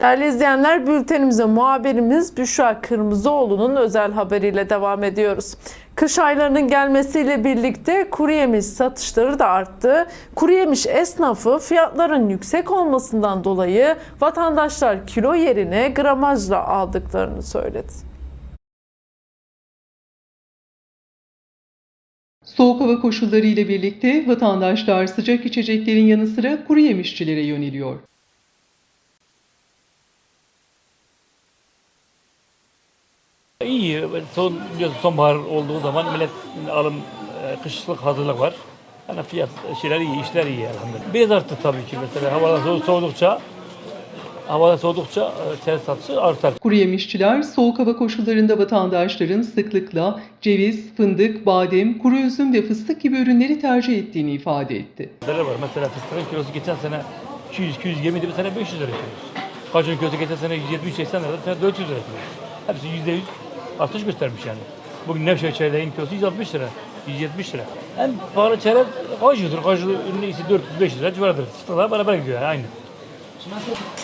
Değerli izleyenler bültenimize muhabirimiz Büşra Kırmızıoğlu'nun özel haberiyle devam ediyoruz. Kış aylarının gelmesiyle birlikte kuru yemiş satışları da arttı. Kuru yemiş esnafı fiyatların yüksek olmasından dolayı vatandaşlar kilo yerine gramajla aldıklarını söyledi. Soğuk hava koşulları ile birlikte vatandaşlar sıcak içeceklerin yanı sıra kuru yemişçilere yöneliyor. İyi. Son, biliyorsun sonbahar olduğu zaman millet alım, e, kışlık hazırlık var. Yani fiyat şeyler iyi, işler iyi elhamdülillah. Biraz arttı tabii ki mesela havalar soğu- soğudukça havalar soğudukça e, satışı artar. Kuru yemişçiler soğuk hava koşullarında vatandaşların sıklıkla ceviz, fındık, badem, kuru üzüm ve fıstık gibi ürünleri tercih ettiğini ifade etti. Var? Mesela fıstığın kilosu geçen sene 200 220 idi bu sene 500 lira kilosu. Kajun kilosu geçen sene 170 80 lira, bu sene 400 lira kilosu. Hepsi %100 artış göstermiş yani. Bugün Nevşehir çayların kilosu 160 lira, 170 lira. En pahalı çaylar kajudur. Kaju ürünü ise 400-500 lira civarıdır. Fıstıklar beraber gidiyor yani aynı.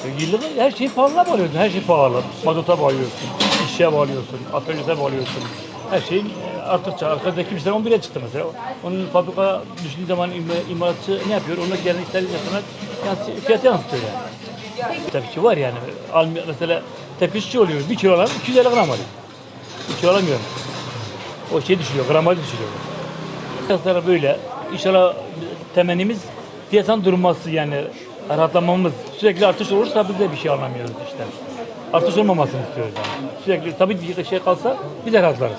E, Yıllık her şeyi pahalıya bağlıyorsun. Her şey pahalı. Mazota bağlıyorsun, işe bağlıyorsun, atölyete bağlıyorsun. Her şeyin e, arttıkça, arkadaki kimseler 11'e çıktı mesela. Onun fabrika düşündüğü zaman im- imalatçı ne yapıyor? Onlar gelen ister istemez yani fiyatı yansıtıyor yani. Tabii ki var yani. Mesela tepkişçi oluyor. Bir kilo alan 250 gram alıyor. Kilo alamıyorum. O şey düşürüyor, gramaj düşürüyor. Piyasalar böyle. İnşallah temennimiz piyasanın durması yani rahatlamamız. Sürekli artış olursa biz de bir şey anlamıyoruz işte. Artış olmamasını istiyoruz yani. Sürekli tabii bir şey kalsa biz de rahatlarız.